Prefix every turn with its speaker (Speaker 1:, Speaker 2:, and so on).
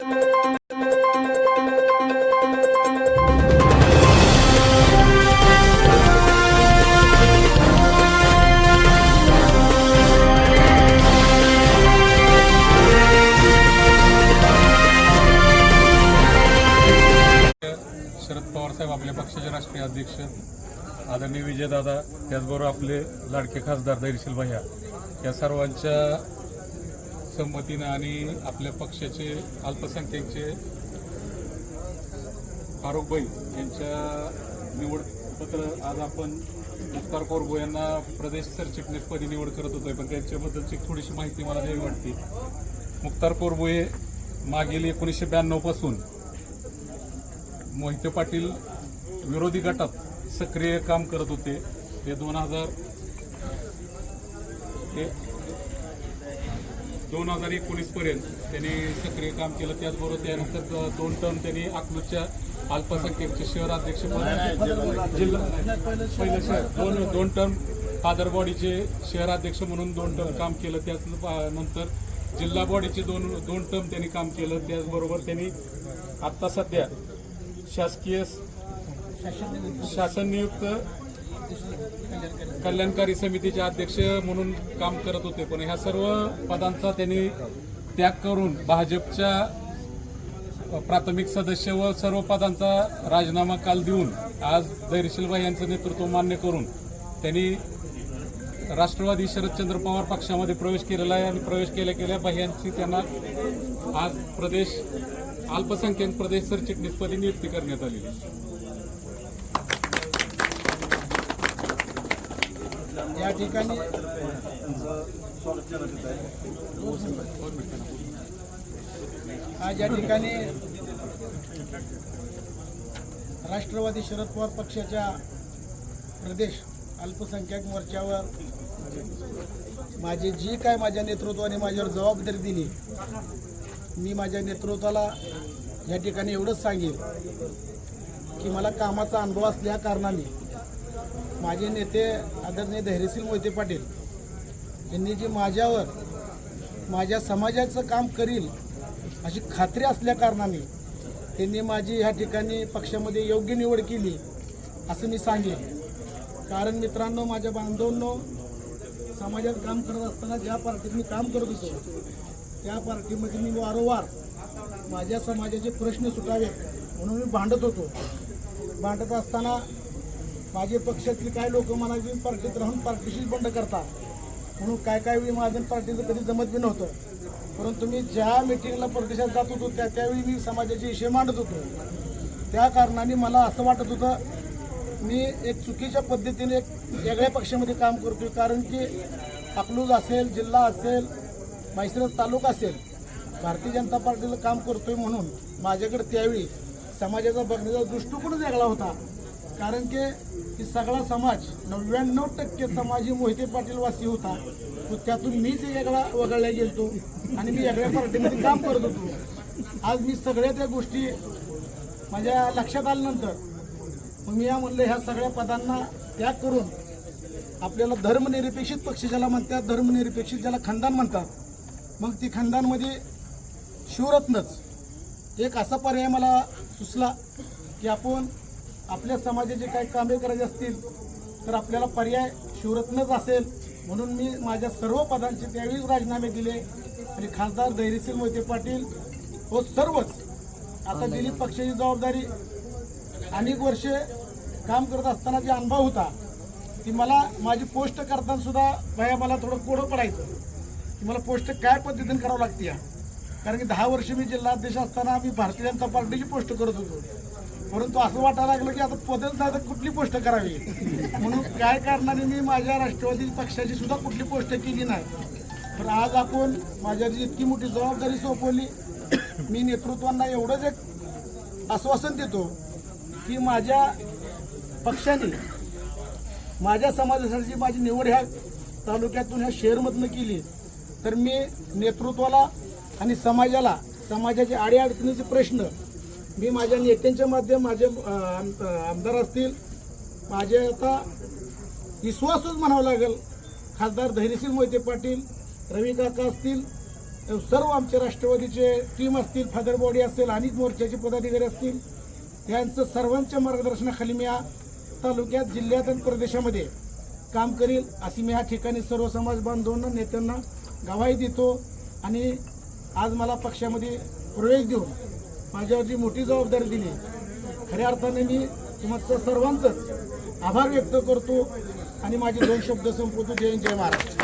Speaker 1: शरद पवार साहेब आपल्या पक्षाचे राष्ट्रीय अध्यक्ष आदरणीय विजयदादा त्याचबरोबर आपले लाडके खासदार दैरशील भैया या सर्वांच्या संमतीनं आणि आपल्या पक्षाचे अल्पसंख्याकचे फारुख यांच्या निवड पत्र आज आपण मुख्तार कोरबो यांना प्रदेश सरचिटणीसपदी निवड करत होतोय पण त्यांच्याबद्दलची थोडीशी माहिती मला द्यावी वाटते. मुख्तार कोरबो हे मागील एकोणीसशे ब्याण्णवपासून मोहिते पाटील विरोधी गटात सक्रिय काम करत होते. ते दोन हजार ते दोन हजार एकोणीसपर्यंत त्यांनी सक्रिय काम केलं. त्याचबरोबर त्यानंतर दोन टर्म त्यांनी अकलूजच्या अल्पसंख्याकचे शहर अध्यक्ष जिल्हा पहिलं शहर. दोन दोन टर्म फादर बॉडीचे शहर अध्यक्ष म्हणून दोन टर्म काम केलं. त्याच नंतर जिल्हा बॉडीचे दोन दोन टर्म त्यांनी काम केलं. त्याचबरोबर त्यांनी आत्ता सध्या शासकीय शासन नियुक्त कल्याणकारी समितीचे अध्यक्ष म्हणून काम करत होते पण ह्या सर्व पदांचा त्यांनी त्याग करून भाजपच्या प्राथमिक सदस्य व सर्व पदांचा राजीनामा काल देऊन आज धैर्यशीलबाई यांचं नेतृत्व मान्य करून त्यांनी राष्ट्रवादी शरदचंद्र पवार पक्षामध्ये प्रवेश केलेला आहे आणि प्रवेश केल्या केल्या बाह्यांची त्यांना आज प्रदेश अल्पसंख्याक प्रदेश सरचिटणीसपदी नियुक्ती करण्यात आली
Speaker 2: या ठिकाणी आज या ठिकाणी राष्ट्रवादी शरद पवार पक्षाच्या प्रदेश अल्पसंख्याक मोर्चावर माझी जी काय माझ्या नेतृत्वाने माझ्यावर जबाबदारी दिली मी माझ्या नेतृत्वाला या ठिकाणी एवढंच सांगेल की मला कामाचा अनुभव असल्या कारणाने माझे नेते आदरणीय धैर्यशील मोहिते पाटील यांनी जी माझ्यावर माझ्या समाजाचं काम करील अशी खात्री असल्या कारणाने त्यांनी माझी ह्या ठिकाणी पक्षामध्ये योग्य निवड केली असं मी सांगेन. कारण मित्रांनो माझ्या बांधवांनो समाजात काम करत असताना ज्या पार्टीत मी काम करत होतो त्या पार्टीमध्ये मी वारंवार माझ्या समाजाचे प्रश्न सुटावेत म्हणून मी भांडत होतो. भांडत असताना माझे पक्षातले काय लोक मला की पार्टीत राहून पार्टीशीच बंड करता. म्हणून काय काय वेळी माझं पार्टीचं कधी जमत बी नव्हतं. परंतु मी ज्या मिटिंगला परदेशात जात होतो त्या त्यावेळी मी समाजाचे विषय मांडत होतो. त्या कारणाने मला असं वाटत होतं मी एक चुकीच्या पद्धतीने एक वेगळ्या पक्षामध्ये काम करतोय. कारण की अकलूज असेल जिल्हा असेल म्हैसरत तालुका असेल भारतीय जनता पार्टीला काम करतोय म्हणून माझ्याकडे त्यावेळी समाजाचा बघण्याचा दृष्टिकोनच वेगळा होता. कारण की की सगळा समाज नव्याण्णव टक्के समाज ही मोहिते पाटीलवासी होता. तो त्यातून मीच वेगळा वगळला गेलतो आणि मी वेगळ्या पार्टीमध्ये काम करत होतो. आज मी सगळ्या त्या गोष्टी माझ्या लक्षात आल्यानंतर मग मी या म्हणलं ह्या सगळ्या पदांना त्याग करून आपल्याला धर्मनिरपेक्षित पक्ष ज्याला म्हणतात धर्मनिरपेक्षित ज्याला खंडान म्हणतात मग ती खंडांमध्ये शिवरत्नच. एक असा पर्याय मला सुचला की आपण आपल्या समाजाचे काही कामे करायचे असतील तर आपल्याला पर्याय शिवरत्नच असेल. म्हणून मी माझ्या सर्व पदांचे त्यावेळीच राजीनामे दिले. आणि खासदार धैर्यशील मोहिते पाटील व सर्वच. आता दिली पक्षाची जबाबदारी अनेक वर्षे काम करत असताना जे अनुभव होता ती मला माझी पोस्ट करताना सुद्धा बाया मला थोडं कोडं पडायचं. की मला पोस्ट काय पद्धतीने करावं लागते या? कारण की दहा वर्ष मी जिल्हाध्यक्ष असताना मी भारतीय जनता पार्टीची पोस्ट करत होतो. परंतु असं वाटायला लागलं की आता पदच नाही तर कुठली पोस्ट करावी? म्हणून काय कारणाने मी माझ्या राष्ट्रवादी पक्षाची सुद्धा कुठली पोस्ट केली नाही. पण आज आपण माझ्या इतकी मोठी जबाबदारी सोपवली. मी नेतृत्वांना एवढंच एक आश्वासन देतो की माझ्या पक्षाने माझ्या समाजासाठी माझी निवड ह्या तालुक्यातून ह्या शहरमधनं केली तर मी नेतृत्वाला आणि समाजाला समाजाचे अडीअडचणीचे प्रश्न मी माझ्या नेत्यांच्या माध्यम माझे आम- आमदार असतील. माझे आता विश्वासच म्हणावं लागेल. खासदार धैर्यशील मोहिते पाटील रवी काका असतील सर्व आमचे राष्ट्रवादीचे टीम असतील फादर बॉडी असेल अनेक मोर्चाचे पदाधिकारी असतील त्यांचं सर्वांच्या मार्गदर्शनाखाली मी या तालुक्यात जिल्ह्यात आणि प्रदेशामध्ये काम करील अशी मी या ठिकाणी सर्व समाज बांधवांना नेत्यांना गवाही देतो आणि आज मला पक्षामध्ये प्रवेश देऊन माझ्यावरची मोठी जबाबदारी दिली. खऱ्या अर्थाने मी तुमचं सर्वांचंच आभार व्यक्त करतो आणि माझे दोन शब्द संपवतो. जय जय महाराज